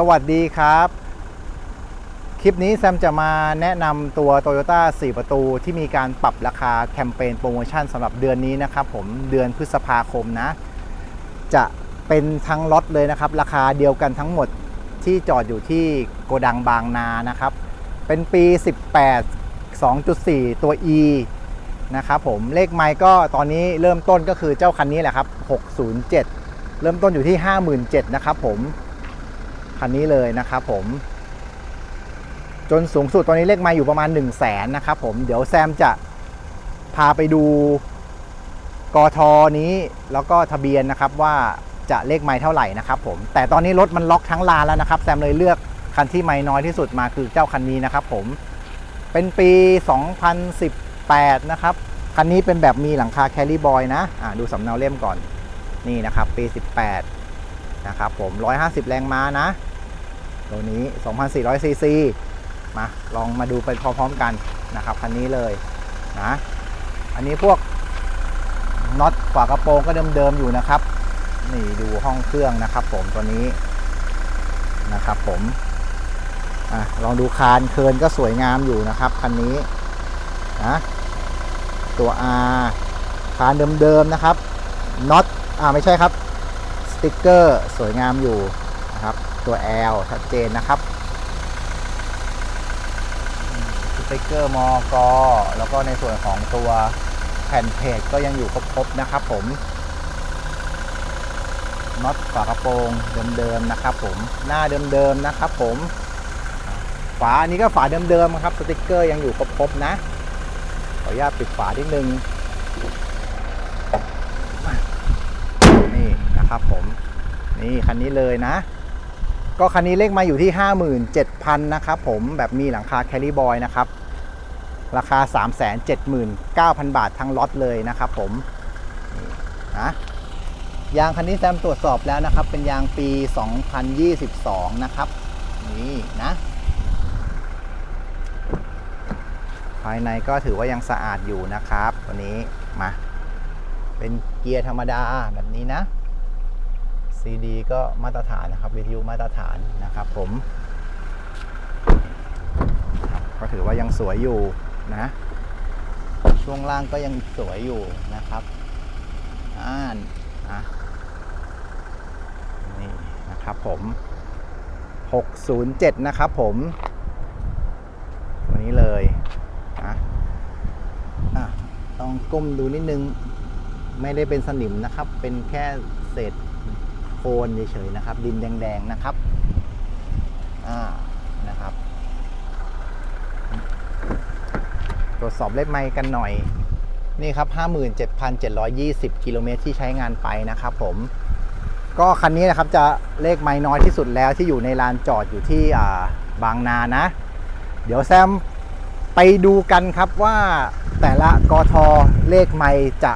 สวัสดีครับ คลิปนี้แซมจะมาแนะนำตัว Toyota 4 ประตูที่มีการปรับราคาแคมเปญโปรโมชั่นสำหรับเดือนนี้นะครับผมเดือนพฤษภาคมนะ จะเป็นทั้งล็อตเลยนะครับ ราคาเดียวกันทั้งหมดที่จอดอยู่ที่โกดังบางนานะครับ เป็นปี 18 2.4 ตัว E นะครับผมเลขไมค์ก็ตอนนี้เริ่มต้นก็คือเจ้าคันนี้แหละครับ 607 เริ่มต้นอยู่ที่ 57,000นะครับผม คันนี้เลยนะครับผม จนสูงสุดตอนนี้เลขไมาอยู่ประมาณ 1 0 0 0 0แสนนะครับผมเดี๋ยวแซมจะพาไปดูกทนี้แล้วก็ทะเบียนนะครับว่าจะเลขไม้เท่าไหร่นะครับผมแต่ตอนนี้รถมันล็อกทั้งลานแล้วนะครับแซมเลยเลือกคันที่ไม้น้อยที่สุดมาคือเจ้าคันนี้นะครับผมเป็นปี 2018 นะครับคันนี้เป็นแบบมีหลังคาแคลรี่บอยนะอ่าดูสำเนาเล่มก่อนนี่นะครับปี 18 นะครับผม 150 แรงม้านะ ตัวนี้ 2,400 ซีซี มา ลองมาดูไปพร้อมๆกันนะครับคันนี้เลยนะ อันนี้พวกน็อตฝากระโปรงก็เดิมๆอยู่นะครับ นี่ดูห้องเครื่องนะครับผมตัวนี้นะครับผมอลองดูคานเคินก็สวยงามอยู่นะครับคันนี้นะตัว R คานเดิมๆนะครับน็อตอ่าไม่ใช่ครับ ติกเกอร์สวยงามอยู่นะครับ ตัว L ชัดเจนนะครับสติกเกอร์มอกอแล้วก็ในส่วนของตัวแผ่นเพจก็ยังอยู่ครบๆนะครับผมน็อตฝากระโปรงเดิมๆนะครับ ผมหน้าเดิมๆนะครับ ผมฝาอันนี้ก็ฝาเดิมๆครับสติกเกอร์ยังอยู่ครบๆนะขออนุญาตปิดฝานิดนึง นี่นะครับผมนี่คันนี้เลยนะ ก็คันนี้เลขมาอยู่ที่ 57,000นะครับผมแบบมีหลังคาแคลริบอยนะครับราคา 379,000 บาททั้งล็อตเลยนะครับผมนะยางคันนี้แซมตรวจสอบแล้วนะครับ เป็นยางปี 2022 นะครับ นี่นะ ภายในก็ถือว่ายังสะอาดอยู่นะครับตัวนี้มา เป็นเกียร์ธรรมดาแบบนี้นะ CD ก็มาตรฐานนะครับวิทยุมาตรฐานนะครับผม ก็ถือว่ายังสวยอยู่นะ ช่วงล่างก็ยังสวยอยู่นะครับอ่านอะนี่นะครับผม 607 นะครับผมตัวนี้เลยนะต้องก้มดูนิดนึง ไม่ได้เป็นสนิมนะครับ เป็นแค่เศษ โคนเฉยๆนะครับ ดินแดงๆนะครับอ่านะครับ ตรวจสอบเลขไมล์กันหน่อยนี่ครับ 57,720 กิโลเมตรที่ใช้งานไปนะครับผม ก็คันนี้นะครับจะเลขไมล์น้อยที่สุดแล้วที่อยู่ในลานจอดอยู่ที่บางนานะ เดี๋ยวแซมไปดูกันครับว่าแต่ละกทเลขไมล์จะ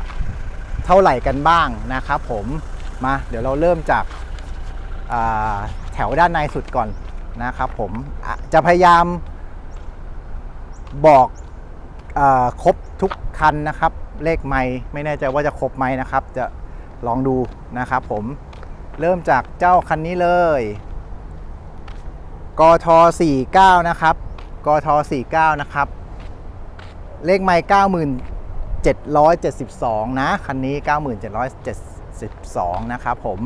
เท่าไหร่กันบ้างนะครับผม มา เดี๋ยวเราเริ่มจากาแถวด้านในสุดก่อนนะครับผมะจะพยายามบอกอครบทุกคันนะครับ เลขไมล์ไม่แน่ใจว่าจะครบไหมนะครับ จะลองดูนะครับผมเริ่มจากเจ้าคันนี้เลยกท49นะครับกท49นะครับ เลขไมล์9772 นะ คันนี้ 9772นะครับผม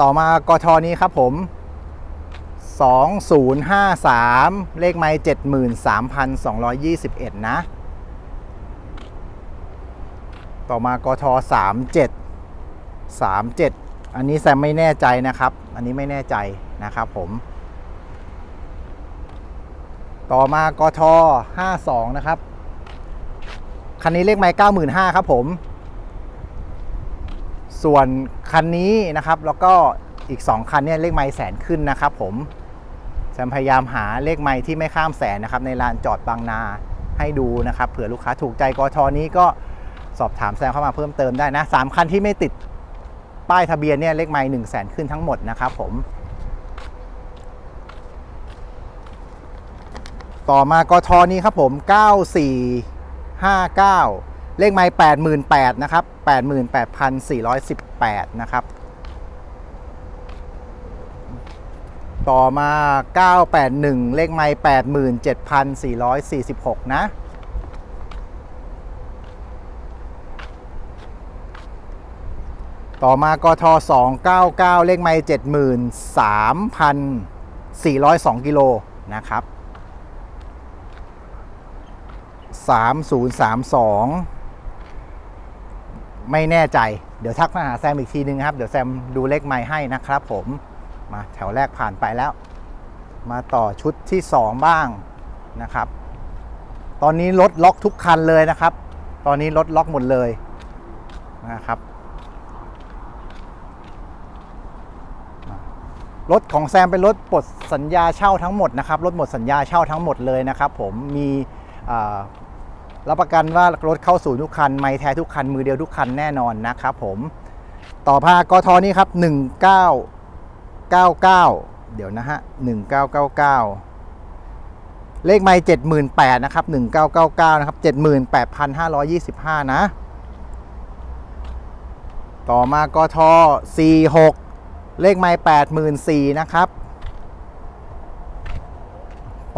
ต่อมากทนี้ครับผม 2053 เลขไมล์73,221 นะ ต่อมากท37 37 อันนี้แซมไม่แน่ใจนะครับ อันนี้ไม่แน่ใจนะครับผม ต่อมากท52 นะครับ คันนี้เลขไมล์95,000ครับผม ส่วนคันนี้นะครับแล้วก็อีก 2 คันเนี่ยเลขไมล์แสนขึ้นนะครับผมแซมพยายามหาเลขไมล์ที่ไม่ข้ามแสนนะครับในลานจอดบางนาให้ดูนะครับเผื่อลูกค้าถูกใจกทนี้ก็สอบถามแซมเข้ามาเพิ่มเติมได้นะสามคันที่ไม่ติดป้ายทะเบียนเนี่ยเลขไมล์หนึ่งแสนขึ้นทั้งหมดนะครับผม ต่อมากทนี้ครับผม 9459 เลขไม้88,000นะครับ88,418 นะครับ ต่อมา 981 เลขไม้87,446 นะต่อมากท299 เลขไม้73,402 กิโลนะครับ 3032 ไม่แน่ใจ เดี๋ยวทักมาหาแซมอีกทีนึงครับ เดี๋ยวแซมดูเลขไม้ให้นะครับผม มาแถวแรกผ่านไปแล้ว มาต่อชุดที่ 2 บ้างนะครับ ตอนนี้รถล็อกทุกคันเลยนะครับ ตอนนี้รถล็อกหมดเลยนะครับรถของแซมเป็นรถปลดสัญญาเช่าทั้งหมดนะครับ รถหมดสัญญาเช่าทั้งหมดเลยนะครับ ผมมีอ่า รับประกันว่ารถเข้าสู่ทุกคัน ไม่แท้ทุกคัน มือเดียวทุกคันแน่นอนนะครับผม ต่อพากทนี่ครับ 1999 เดี๋ยวนะฮะ 1999 เลขไม่78,000นะครับ 1999 นะครับ 78,525 นะ ต่อมากท46 เลขไม่84,000นะครับ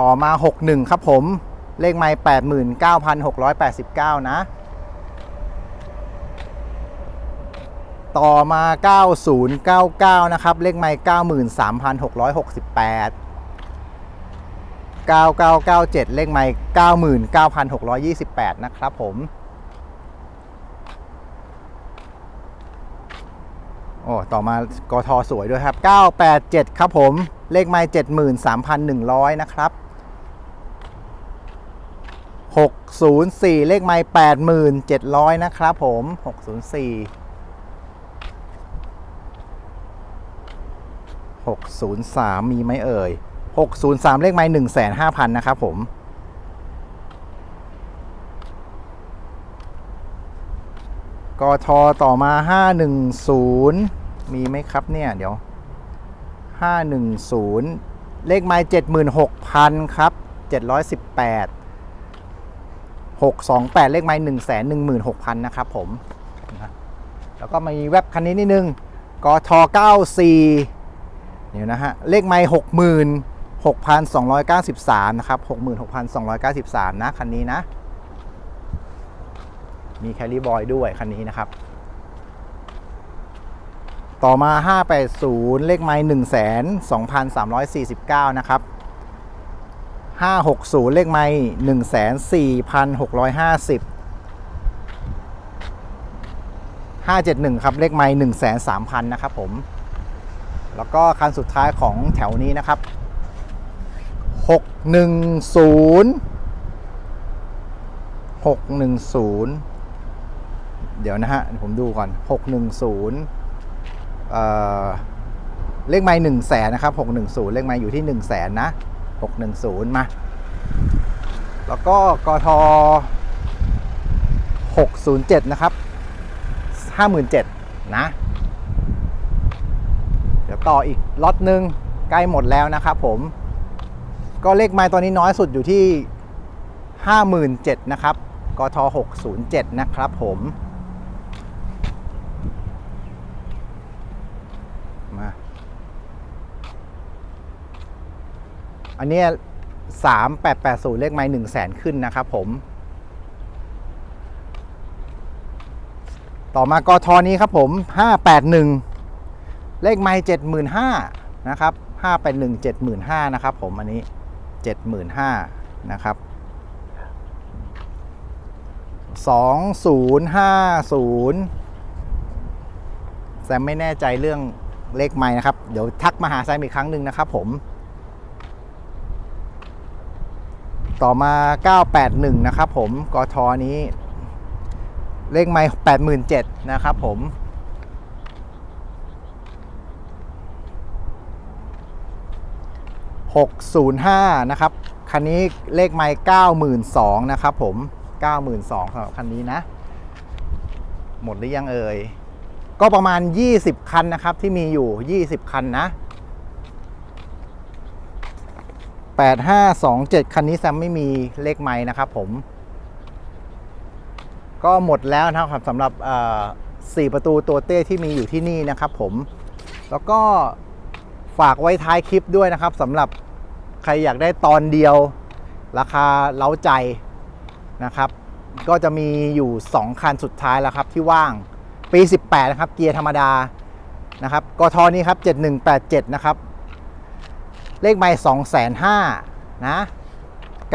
ต่อมา 61 ครับผม เลขไม่89,689นหกร้อยแปดสิบเก้านะ ต่อมา9099นะครับ เลขไม่93,668 9997เลขไม่99,628นะครับผมโอ้ต่อมากทสวยด้วยครับ 987 ครับผม เลขไม้73,100 นะครับ 604 เลขไม้87,700 นะครับผม 604 603 มีไหมเอ่ย 603 เลขไม้1,500,000 นะครับผม กทต่อมา 510 มีไหมครับเนี่ย เดี๋ยว 510 เลขไม้76,000 ครับ 718 628 เลขไม้116,000 นะครับผม แล้วก็มีเว็บคันนี้นิดนึงกท94เดี๋ยนะฮะ เลขไม้66,293 นะครับ 66,293 นะ คันนี้นะ มีแคลรี่บอยด้วย คันนี้นะครับ ต่อมา 580 เลขไม้1,2349 นะครับ 560 เลขไม้14,650 571 ครับ เลขไม้1,300,000 นะครับผม แล้วก็คันสุดท้ายของแถวนี้นะครับ 610 610 เดี๋ยวนะฮะ ผมดูก่อน 610 เอ่อเลขไม้1 0 0 0 0แสนนะครับ610เลขไม้อยู่ที่1 0 0 0 0แสนนะ 610 มา แล้วก็กท607 นะครับ 57,000นะ เดี๋ยวต่ออีกล็อตหนึ่งใกล้หมดแล้วนะครับผม ก็เลขไม้ตอนนี้น้อยสุดอยู่ที่ 57,000นะครับ กท607 นะครับผม อันนี้ย3880 เลขไม้1 0 0 0 0แสนขึ้นนะครับผม ต่อมากทอนี้ครับผม 581 เลขไม้75,000นะครับ 581 75,000นะครับผมอันนี้ 75,000นะครับ2050แซมไม่แน่ใจเรื่องเลขไม้นะครับ เดี๋ยวทักมาหาแซมอีกครั้งหนึ่งนะครับผม ต่อมา 981 นะครับผมกทนี้ เลขไม้87,000นะครับผม605นะครับ คันนี้เลขไม้92,000นะครับผม92,000สำหรับคันนี้นะ หมดหรือยังเอ่ย ก็ประมาณ20คันนะครับที่มีอยู่20คันนะ 8527 คันนี้แซมไม่มีเลขไม้นะครับผม ก็หมดแล้วนะครับสำหรับสี่ประตูตัวเต้ที่มีอยู่ที่นี่นะครับผม แล้วก็ฝากไว้ท้ายคลิปด้วยนะครับสำหรับใครอยากได้ตอนเดียว ราคาเล้าใจนะครับ ก็จะมีอยู่ 2 คันสุดท้ายแล้วครับที่ว่างปี 18 นะครับ เกียร์ธรรมดานะครับกทนี้ครับ 7187 นะครับ เลขไม่205,000นะ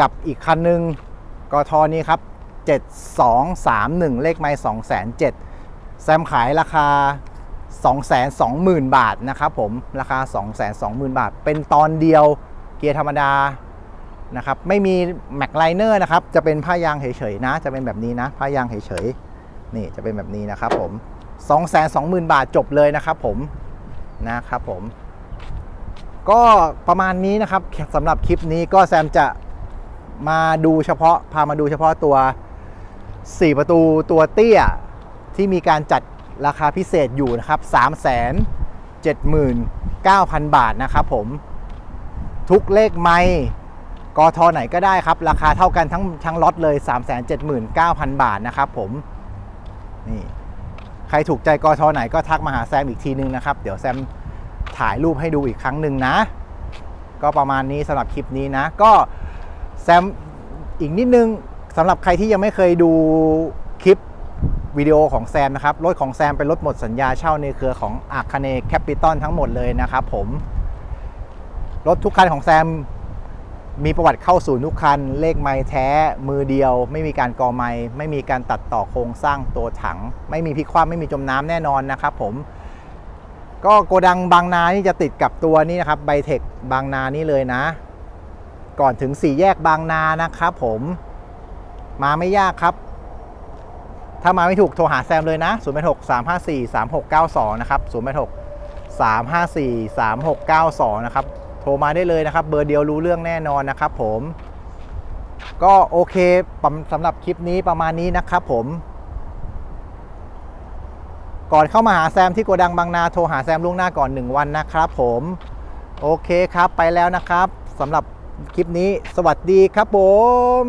กับอีกคันหนึ่งกทนี้ครับ 7231 เลขไม่207,000แซมขายราคา 220,000 บาทนะครับผม ราคา 220,000 บาท เป็นตอนเดียวเกียร์ธรรมดานะครับ ไม่มีแม็กไลเนอร์นะครับ จะเป็นผ้ายางเฉยๆนะ จะเป็นแบบนี้นะ ผ้ายางเฉยๆ นี่จะเป็นแบบนี้นะครับผม 220,000 บาทจบเลยนะครับผม นะครับผม ก็ประมาณนี้นะครับสำหรับคลิปนี้ก็แซมจะมาดูเฉพาะพามาดูเฉพาะตัว 4 ประตูตัวเตี้ยที่มีการจัดราคาพิเศษอยู่นะครับ3 7 9 0 0 0 บาทนะครับผมทุกเลขไม่กทไหนก็ได้ครับ ราคาเท่ากันทั้งทั้งล็อตเลย 3 7 9 0 0 0 บาทนะครับผมนี่ใครถูกใจกทไหนก็ทักมาหาแซมอีกทีนึงนะครับ เดี๋ยวแซม ถ่ายรูปให้ดูอีกครั้งหนึ่งนะ ก็ประมาณนี้สำหรับคลิปนี้นะ ก็แซมอีกนิดนึงสำหรับใครที่ยังไม่เคยดูคลิปวิดีโอของแซมนะครับ รถของแซมเป็นรถหมดสัญญาเช่าในเครือของอาคาเนแคปิตอลทั้งหมดเลยนะครับผม รถทุกคันของแซมมีประวัติเข้าศูนย์ทุกคัน เลขไม้แท้มือเดียว ไม่มีการกอไม้ไม่มีการตัดต่อโครงสร้างตัวถัง ไม่มีพลิกคว่ำไม่มีจมน้ำแน่นอนนะครับผม ก็โกดังบางนานี่จะติดกับตัวนี้นะครับไบเทคบางนานี่เลยนะ ก่อนถึงสี่แยกบางนานะครับผมมาไม่ยากครับ ถ้ามาไม่ถูกโทรหาแซมเลยนะ 0 8 6 3 5 4 3 6 9 2 นะครับ 0 8 6 3 5 4 3 6 9 2 นะครับ โทรมาได้เลยนะครับ เบอร์เดียวรู้เรื่องแน่นอนนะครับผม ก็โอเคสำหรับคลิปนี้ประมาณนี้นะครับผม ก่อนเข้ามาหาแซมที่โกดังบางนาโทรหาแซมล่วงหน้าก่อน 1 วันนะครับผมโอเคครับไปแล้วนะครับสำหรับคลิปนี้สวัสดีครับผม